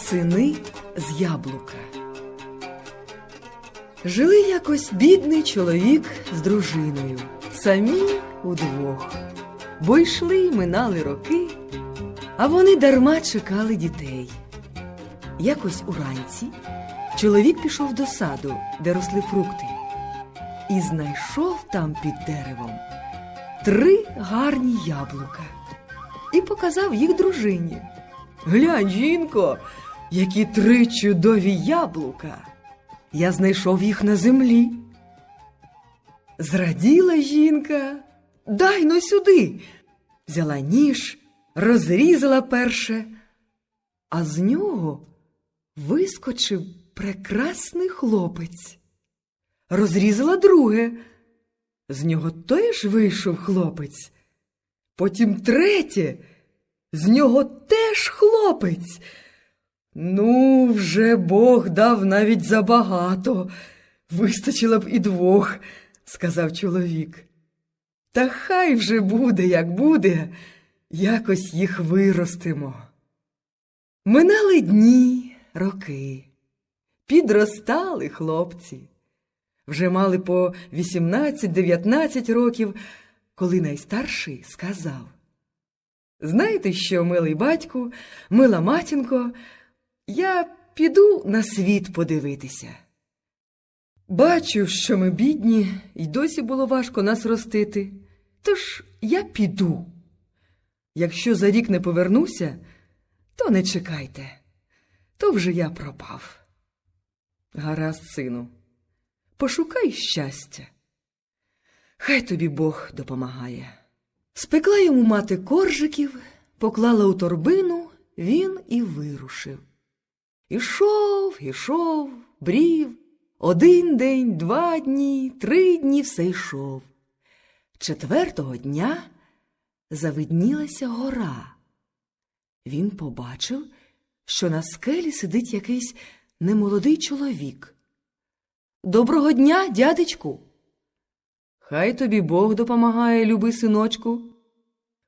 Сини з яблука. Жили якось бідний чоловік з дружиною, самі удвох, бо йшли й минали роки, а вони дарма чекали дітей. Якось уранці чоловік пішов до саду, де росли фрукти, і знайшов там під деревом три гарні яблука і показав їх дружині. Глянь, жінко, які три чудові яблука. Я знайшов їх на землі. Зраділа жінка. Дай но сюди. Взяла ніж, розрізала перше, а з нього вискочив прекрасний хлопець. Розрізала друге. З нього теж вийшов хлопець. Потім третє. З нього теж хлопець. Ну, вже Бог дав навіть забагато. Вистачило б і двох, сказав чоловік. Та хай вже буде, як буде, якось їх виростимо. Минали дні, роки. Підростали хлопці. Вже мали по 18-19 років, коли найстарший сказав. Знаєте що, милий батьку, мила матінко, я піду на світ подивитися. Бачу, що ми бідні, і досі було важко нас ростити. Тож я піду. Якщо за рік не повернуся, то не чекайте, то вже я пропав. Гаразд, сину, пошукай щастя. Хай тобі Бог допомагає. Спекла йому мати коржиків, поклала у торбину, він і вирушив. Ішов, ішов, брів. Один день, два дні, три дні все йшов. Четвертого дня завиднілася гора. Він побачив, що на скелі сидить якийсь немолодий чоловік. Доброго дня, дядечку. Хай тобі Бог допомагає, любий синочку.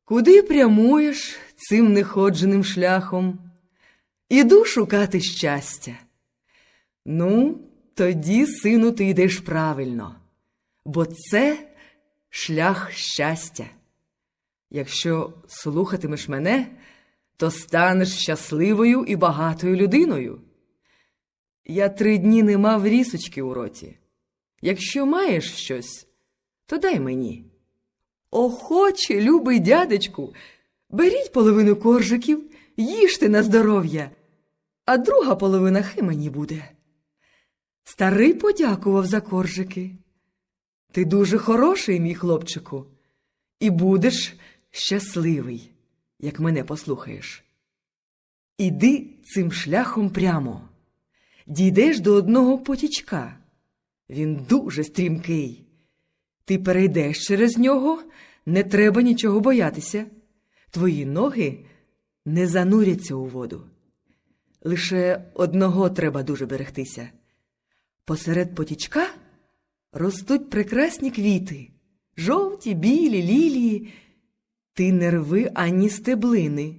Куди прямуєш цим неходженим шляхом? Іду шукати щастя. Ну, тоді, сину, ти йдеш правильно, бо це шлях щастя. Якщо слухатимеш мене, то станеш щасливою і багатою людиною. Я три дні не мав рісочки у роті. Якщо маєш щось, то дай мені. Охоче, любий дядечку, беріть половину коржиків, їжте на здоров'я, а друга половина хай мені буде. Старий подякував за коржики. Ти дуже хороший, мій хлопчику, і будеш щасливий, як мене послухаєш. Іди цим шляхом прямо. Дійдеш до одного потічка. Він дуже стрімкий. Ти перейдеш через нього, не треба нічого боятися. Твої ноги не зануряться у воду. Лише одного треба дуже берегтися. Посеред потічка ростуть прекрасні квіти, жовті, білі, лілії. Ти не рви ані стеблини,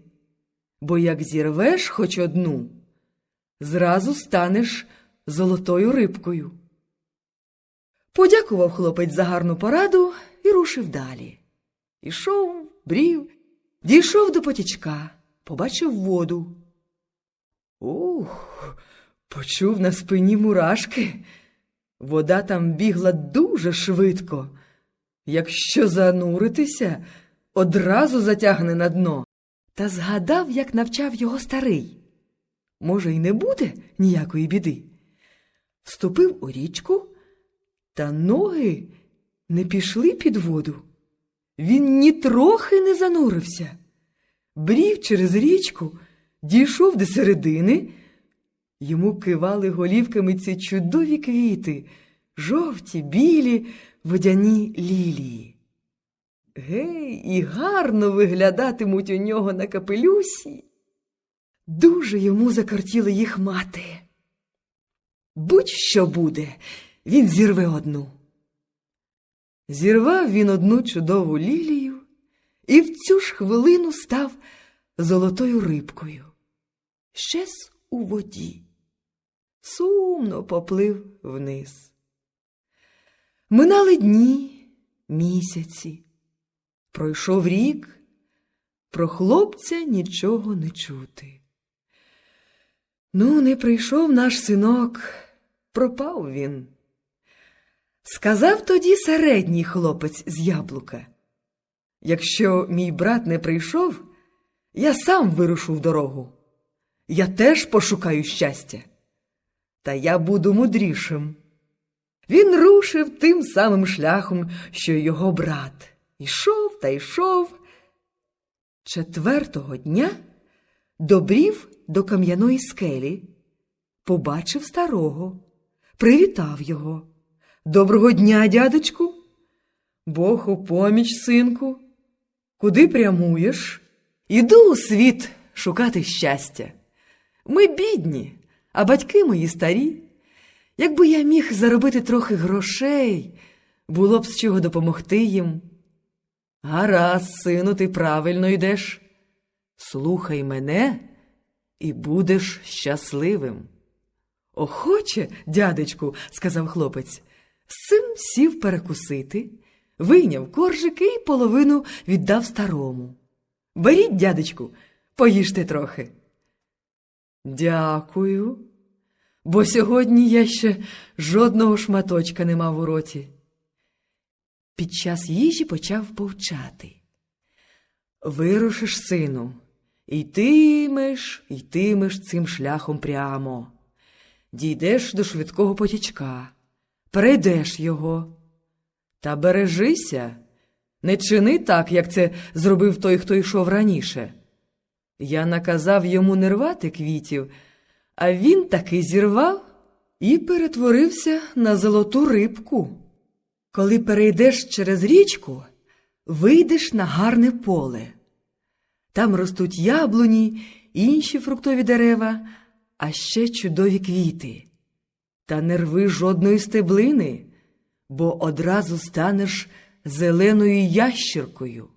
бо як зірвеш хоч одну, зразу станеш золотою рибкою. Подякував хлопець за гарну пораду і рушив далі. Ішов, брів, дійшов до потічка, побачив воду. Ух, почув на спині мурашки. Вода там бігла дуже швидко. Якщо зануритися, одразу затягне на дно. Та згадав, як навчав його старий. Може, й не буде ніякої біди. Вступив у річку, та ноги не пішли під воду. Він нітрохи не занурився. Брів через річку, дійшов до середини. Йому кивали голівками ці чудові квіти, жовті, білі, водяні лілії. Гей, і гарно виглядатимуть у нього на капелюсі. Дуже йому закортіли їх мати. Будь-що буде, він зірве одну. Зірвав він одну чудову лілію і в цю ж хвилину став золотою рибкою. Щез у воді, сумно поплив вниз. Минали дні, місяці. Пройшов рік, про хлопця нічого не чути. Ну, не прийшов наш синок, пропав він. Сказав тоді середній хлопець з яблука. Якщо мій брат не прийшов, я сам вирушу в дорогу. Я теж пошукаю щастя. Та я буду мудрішим. Він рушив тим самим шляхом, що його брат. Ішов та йшов. Четвертого дня добрів до кам'яної скелі, побачив старого, привітав його. Доброго дня, дядечку. Бог у поміч, синку. Куди прямуєш? Іду у світ шукати щастя. Ми бідні, а батьки мої старі. Якби я міг заробити трохи грошей, було б з чого допомогти їм. Гаразд, сину, ти правильно йдеш. Слухай мене і будеш щасливим. Охоче, дядечку, сказав хлопець, цим сів перекусити, вийняв коржики і половину віддав старому. Беріть, дядечку, поїжте трохи. Дякую, бо сьогодні я ще жодного шматочка не мав у роті. Під час їжі почав повчати. Вирушиш, сину, йтимеш, йтимеш цим шляхом прямо. Дійдеш до швидкого потічка, перейдеш його. Та бережися, не чини так, як це зробив той, хто йшов раніше. Я наказав йому не рвати квітів, а він таки зірвав і перетворився на золоту рибку. Коли перейдеш через річку, вийдеш на гарне поле. Там ростуть яблуні, інші фруктові дерева, а ще чудові квіти. Та не рви жодної стеблини, бо одразу станеш зеленою ящіркою.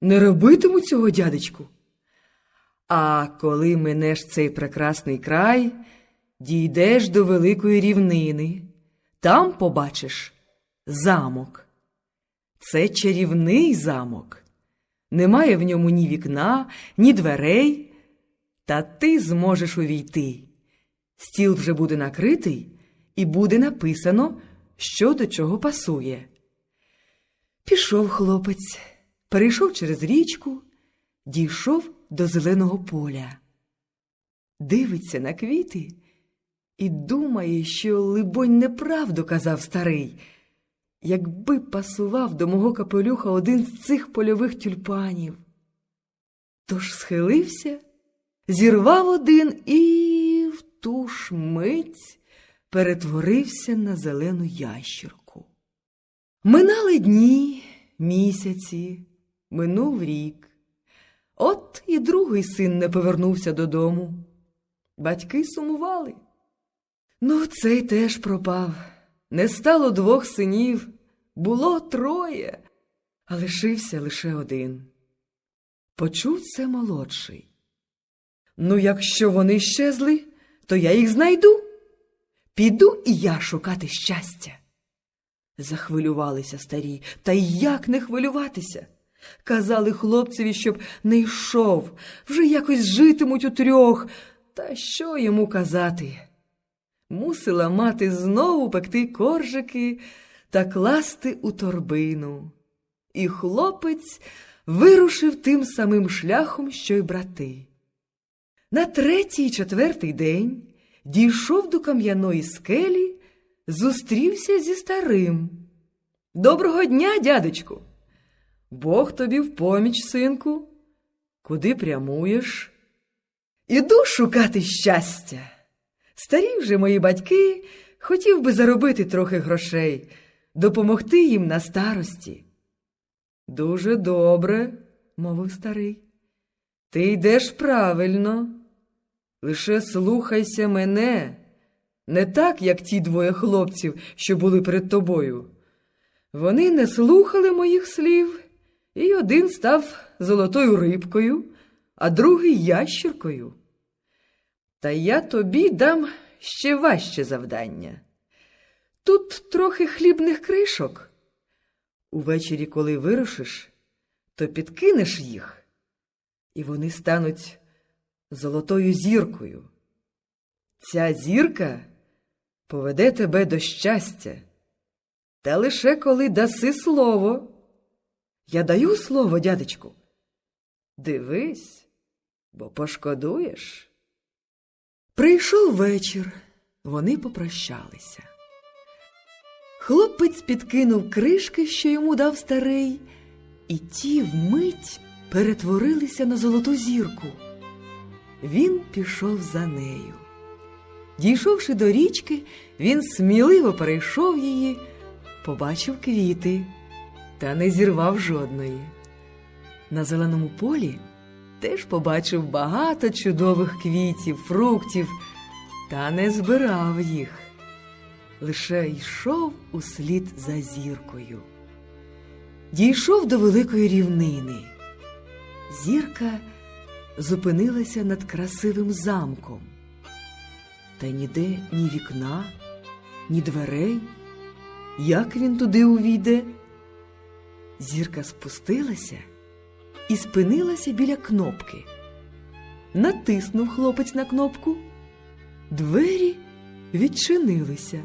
Не робитиму цього, дядечку. А коли минеш цей прекрасний край, дійдеш до великої рівнини, там побачиш замок. Це чарівний замок. Немає в ньому ні вікна, ні дверей, та ти зможеш увійти. Стіл вже буде накритий, і буде написано, що до чого пасує. Пішов хлопець, перейшов через річку, дійшов до зеленого поля. Дивиться на квіти і думає, що, либонь, неправду казав старий. Якби пасував до мого капелюха один з цих польових тюльпанів. Тож схилився, зірвав один і в ту ж мить перетворився на зелену ящірку. Минали дні, місяці, минув рік. От і другий син не повернувся додому. Батьки сумували. Ну, цей теж пропав. Не стало двох синів, було троє, а лишився лише один. Почув це молодший. Ну, якщо вони щезли, то я їх знайду. Піду і я шукати щастя. Захвилювалися старі, та як не хвилюватися? Казали хлопцеві, щоб не йшов, вже якось житимуть у трьох. Та що йому казати? Мусила мати знову пекти коржики та класти у торбину. І хлопець вирушив тим самим шляхом, що й брати. На третій й четвертий день дійшов до кам'яної скелі, зустрівся зі старим. Доброго дня, дядечку. Бог тобі в поміч, синку. Куди прямуєш? Іду шукати щастя. Старі вже мої батьки хотів би заробити трохи грошей, допомогти їм на старості. Дуже добре, мовив старий. Ти йдеш правильно. Лише слухайся мене, не так, як ті двоє хлопців, що були перед тобою. Вони не слухали моїх слів, і один став золотою рибкою, а другий ящіркою. Та я тобі дам ще важче завдання. Тут трохи хлібних кришок. Увечері, коли вирушиш, то підкинеш їх, і вони стануть золотою зіркою. Ця зірка поведе тебе до щастя. Та лише коли даси слово. Я даю слово, дядечку. Дивись, бо пошкодуєш. Прийшов вечір, вони попрощалися. Хлопець підкинув кришки, що йому дав старий, і ті вмить перетворилися на золоту зірку. Він пішов за нею. Дійшовши до річки, він сміливо перейшов її, побачив квіти та не зірвав жодної. На зеленому полі теж побачив багато чудових квітів, фруктів, та не збирав їх. Лише йшов услід за зіркою. Дійшов до великої рівнини. Зірка зупинилася над красивим замком. Та ніде ні вікна, ні дверей. Як він туди увійде? Зірка спустилася і спинилася біля кнопки. Натиснув хлопець на кнопку. Двері відчинилися.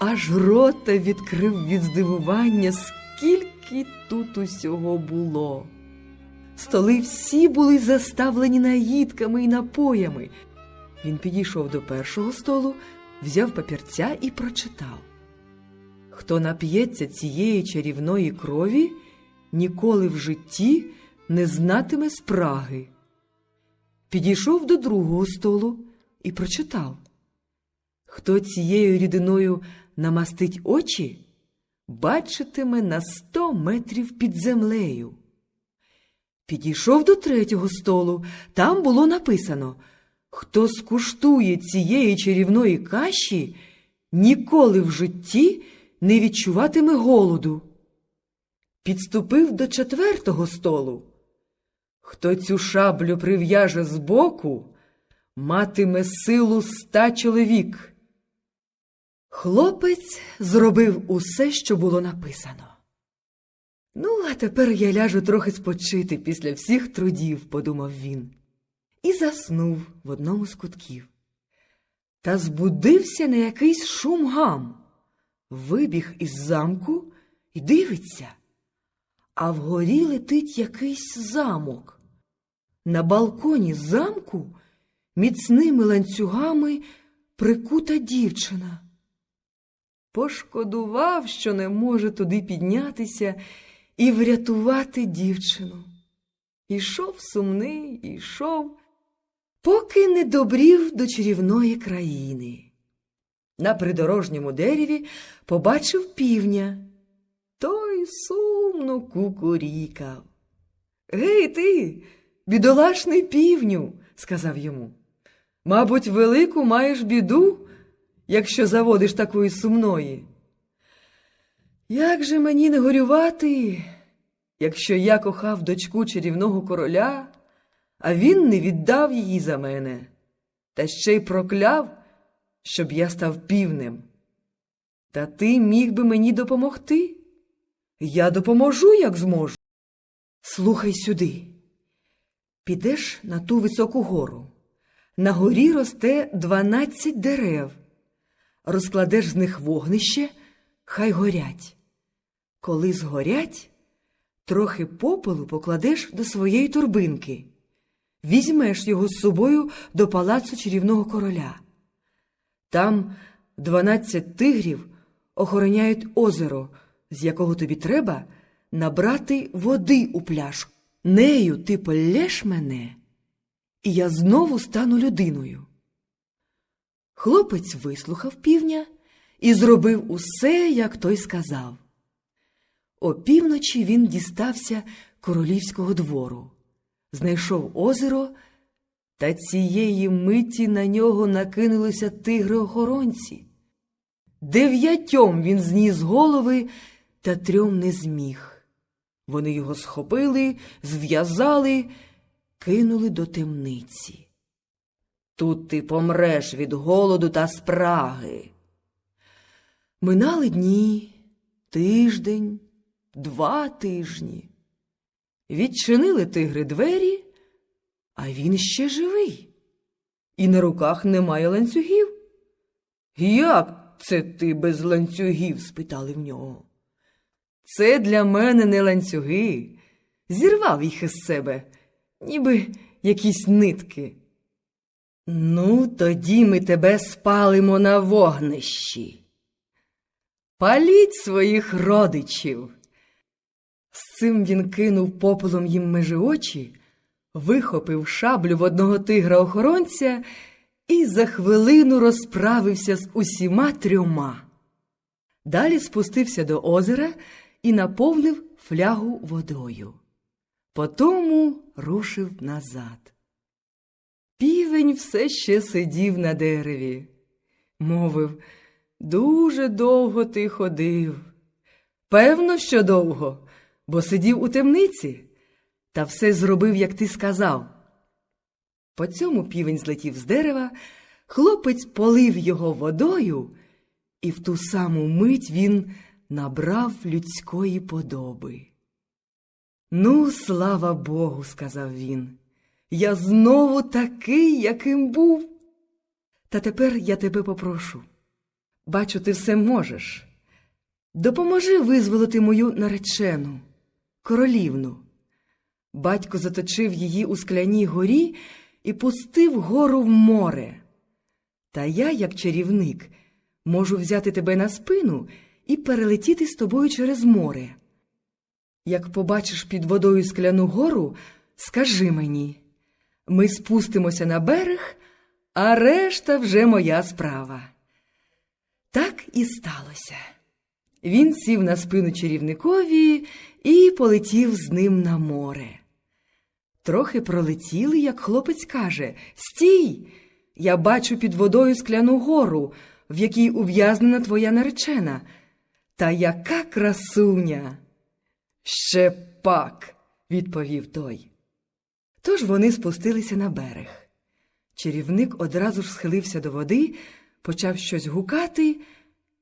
Аж рота відкрив від здивування, скільки тут усього було. Столи всі були заставлені наїдками і напоями. Він підійшов до першого столу, взяв папірця і прочитав. Хто нап'ється цієї чарівної крові, ніколи в житті не знатиме спраги. Підійшов до другого столу і прочитав. Хто цією рідиною намастить очі, бачитиме на сто метрів під землею. Підійшов до третього столу, там було написано Хто скуштує цієї чарівної каші, ніколи в житті не відчуватиме голоду. Підступив до четвертого столу. Хто цю шаблю прив'яже збоку, матиме силу ста чоловік. Хлопець зробив усе, що було написано. Ну, а тепер я ляжу трохи спочити після всіх трудів, подумав він, і заснув в одному з кутків. Та збудився на якийсь шум гам. Вибіг із замку і дивиться, а вгорі летить якийсь замок. На балконі замку міцними ланцюгами прикута дівчина. Пошкодував, що не може туди піднятися і врятувати дівчину. Ішов сумний, ішов, поки не добрів до чарівної країни. На придорожньому дереві побачив півня. Той сумно кукурікав. Гей ти, бідолашний півню, сказав йому. Мабуть, велику маєш біду, якщо заводиш такої сумної. Як же мені не горювати, якщо я кохав дочку чарівного короля, а він не віддав її за мене, та ще й прокляв, щоб я став півнем. Та ти міг би мені допомогти? Я допоможу, як зможу. Слухай сюди. Підеш на ту високу гору. На горі росте дванадцять дерев. Розкладеш з них вогнище, хай горять. Коли згорять, трохи попелу покладеш до своєї торбинки. Візьмеш його з собою до палацу чарівного короля. Там дванадцять тигрів охороняють озеро, з якого тобі треба набрати води у пляшку. Нею ти полєш мене, і я знову стану людиною. Хлопець вислухав півня і зробив усе, як той сказав. Опівночі він дістався королівського двору, знайшов озеро, та цієї миті на нього накинулися тигри-охоронці. Дев'ятьом він зніс голови, та трьом не зміг. Вони його схопили, зв'язали, кинули до темниці. Тут ти помреш від голоду та спраги. Минали дні, тиждень, два тижні. Відчинили тигри двері, а він ще живий. І на руках немає ланцюгів. Як це ти без ланцюгів? спитали в нього. Це для мене не ланцюги. Зірвав їх із себе, ніби якісь нитки. Ну, тоді ми тебе спалимо на вогнищі. Паліть своїх родичів. З цим він кинув попелом їм межи очі, вихопив шаблю в одного тигра охоронця і за хвилину розправився з усіма трьома. Далі спустився до озера і наповнив флягу водою. Потому рушив назад. Півень все ще сидів на дереві. Мовив, дуже довго ти ходив. Певно, що довго, бо сидів у темниці, та все зробив, як ти сказав. По цьому півень злетів з дерева, хлопець полив його водою, і в ту саму мить він набрав людської подоби. Ну, слава Богу, сказав він. Я знову такий, яким був. Та тепер я тебе попрошу. Бачу, ти все можеш. Допоможи визволити мою наречену, королівну. Батько заточив її у скляній горі і пустив гору в море. Та я, як чарівник, можу взяти тебе на спину і перелетіти з тобою через море. Як побачиш під водою скляну гору, скажи мені. Ми спустимося на берег, а решта вже моя справа. Так і сталося. Він сів на спину чарівникові і полетів з ним на море. Трохи пролетіли, як хлопець каже Стій! Я бачу під водою скляну гору, в якій ув'язнена твоя наречена. Та яка красуня! Ще пак, відповів той. Тож вони спустилися на берег. Чарівник одразу ж схилився до води, почав щось гукати,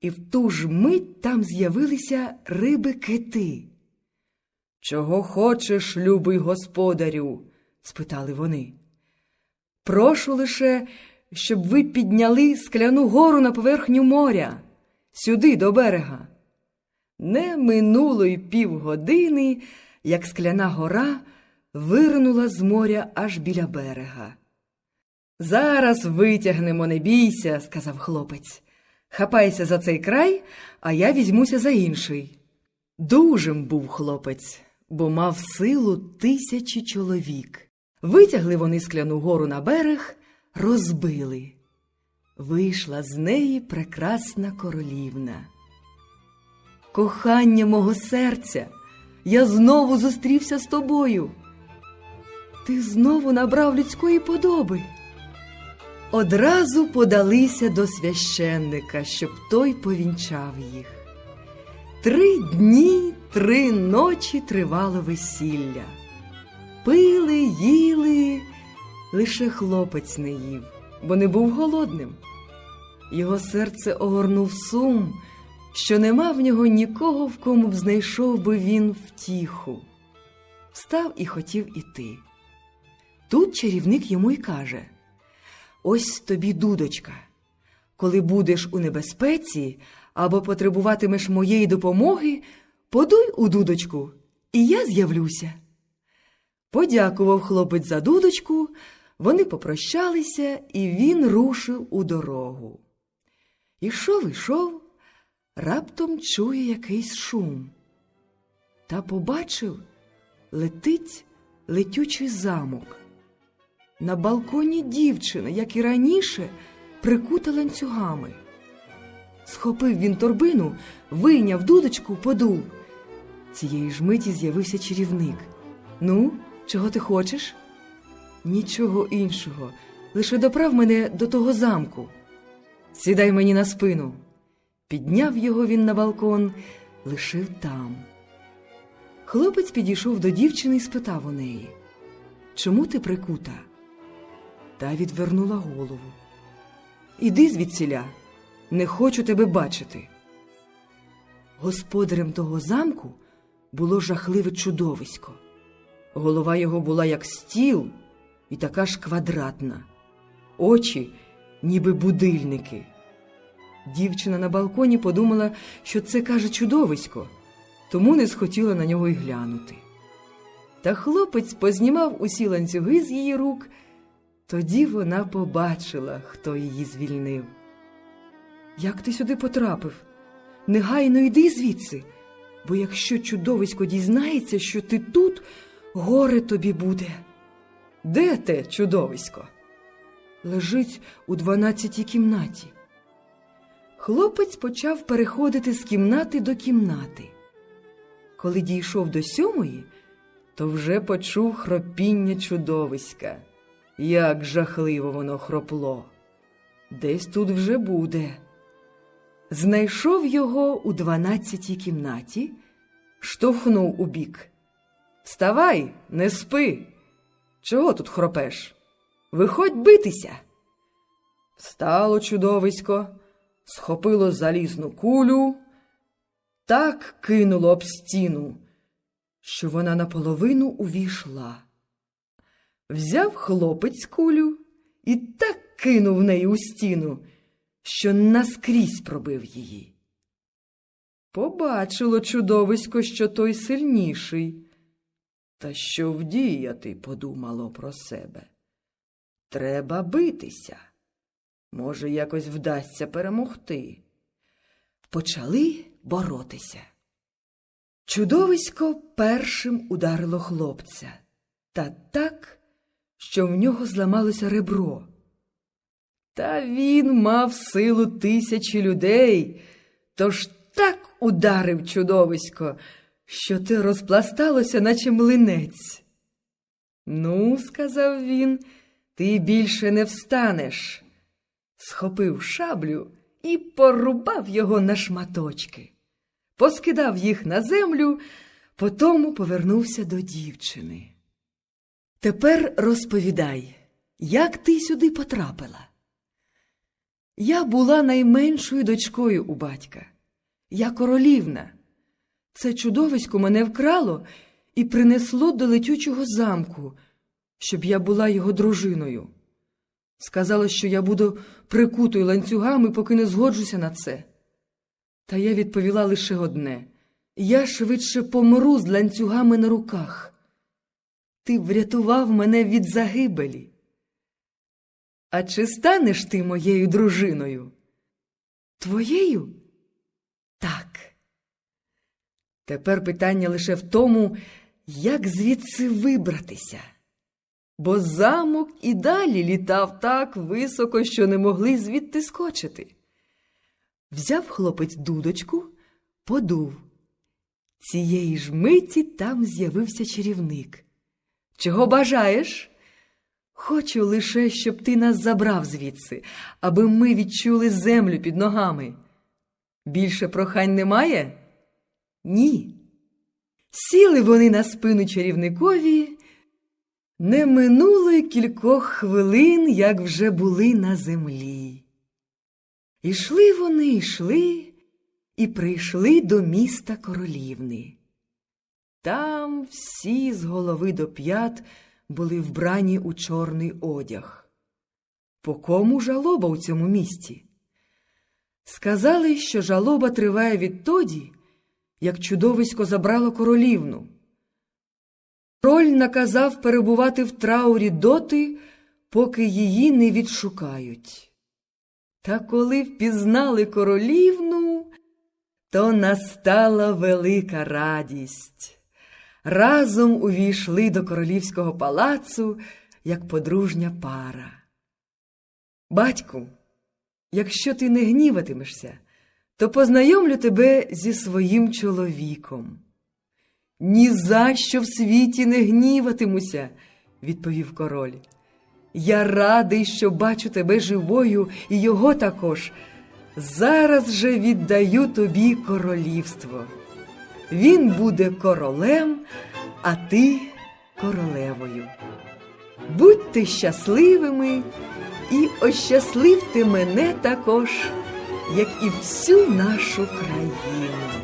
і в ту ж мить там з'явилися риби кити. Чого хочеш, любий господарю? спитали вони. Прошу лише, щоб ви підняли скляну гору на поверхню моря, сюди до берега. Не минуло й півгодини, як скляна гора виринула з моря аж біля берега. Зараз витягнемо, не бійся, сказав хлопець. Хапайся за цей край, а я візьмуся за інший. Дужим був хлопець, бо мав силу тисячі чоловік. Витягли вони скляну гору на берег, розбили. Вийшла з неї прекрасна королівна. Кохання мого серця, я знову зустрівся з тобою. Ти знову набрав людської подоби. Одразу подалися до священника, щоб той повінчав їх. Три дні, три ночі тривало весілля. Пили, їли, лише хлопець не їв, бо не був голодним. Його серце огорнув сум, що нема в нього нікого, в кому б знайшов би він втіху. Встав і хотів іти. Тут чарівник йому й каже Ось тобі, дудочка. Коли будеш у небезпеці або потребуватимеш моєї допомоги, подуй у дудочку, і я з'явлюся. Подякував хлопець за дудочку, вони попрощалися, і він рушив у дорогу. Ішов, ішов, раптом чує якийсь шум. Та побачив, летить летючий замок. На балконі дівчина, як і раніше, прикута ланцюгами. Схопив він торбину, вийняв дудочку, подув. Цієї ж миті з'явився чарівник. Ну, чого ти хочеш? Нічого іншого. Лише доправ мене до того замку. Сідай мені на спину. Підняв його він на балкон, лишив там. Хлопець підійшов до дівчини і спитав у неї, чому ти прикута? Та відвернула голову. Іди звідсіля, не хочу тебе бачити. Господарем того замку було жахливе чудовисько. Голова його була як стіл і така ж квадратна, очі, ніби будильники. Дівчина на балконі подумала, що це каже чудовисько, тому не схотіла на нього й глянути. Та хлопець познімав усі ланцюги з її рук, тоді вона побачила, хто її звільнив. Як ти сюди потрапив? Негайно йди звідси, бо якщо чудовисько дізнається, що ти тут, горе тобі буде. Де те чудовисько? Лежить у дванадцятій кімнаті. Хлопець почав переходити з кімнати до кімнати. Коли дійшов до сьомої, то вже почув хропіння чудовиська. Як жахливо воно хропло. Десь тут вже буде. Знайшов його у дванадцятій кімнаті, штовхнув у бік. Вставай, не спи. Чого тут хропеш? Виходь битися. Встало чудовисько, схопило залізну кулю, так кинуло об стіну, що вона наполовину увійшла. Взяв хлопець кулю і так кинув неї у стіну, що наскрізь пробив її. Побачило чудовисько, що той сильніший. Та що вдіяти, подумало про себе. Треба битися. Може, якось вдасться перемогти. Почали боротися. Чудовисько першим ударило хлопця, та так, що в нього зламалося ребро. Та він мав силу тисячі людей, тож так ударив чудовисько, що те розпласталося, наче млинець. Ну, сказав він, ти більше не встанеш. Схопив шаблю і порубав його на шматочки, поскидав їх на землю, потому повернувся до дівчини. Тепер розповідай, як ти сюди потрапила? Я була найменшою дочкою у батька. Я королівна. Це чудовисько мене вкрало і принесло до летючого замку, щоб я була його дружиною. Сказала, що я буду прикутою ланцюгами, поки не згоджуся на це. Та я відповіла лише одне я швидше помру з ланцюгами на руках. Ти врятував мене від загибелі. А чи станеш ти моєю дружиною? Твоєю? Так. Тепер питання лише в тому, як звідси вибратися. Бо замок і далі літав так високо, що не могли звідти скочити. Взяв хлопець дудочку, подув. Цієї ж миті там з'явився чарівник. Чого бажаєш? Хочу лише, щоб ти нас забрав звідси, аби ми відчули землю під ногами. Більше прохань немає? Ні. Сіли вони на спину чарівникові. Не минуло й кількох хвилин, як вже були на землі. Ішли вони, йшли і прийшли до міста королівни. Там всі з голови до п'ят були вбрані у чорний одяг. По кому жалоба у цьому місті? Сказали, що жалоба триває відтоді, як чудовисько забрало королівну. Король наказав перебувати в траурі доти, поки її не відшукають. Та коли впізнали королівну, то настала велика радість. Разом увійшли до королівського палацу, як подружня пара. Батьку, якщо ти не гніватимешся, то познайомлю тебе зі своїм чоловіком. Ні за що в світі не гніватимуся, відповів король. Я радий, що бачу тебе живою і його також. Зараз же віддаю тобі королівство. Він буде королем, а ти королевою. Будьте щасливими і ощасливте мене також, як і всю нашу країну.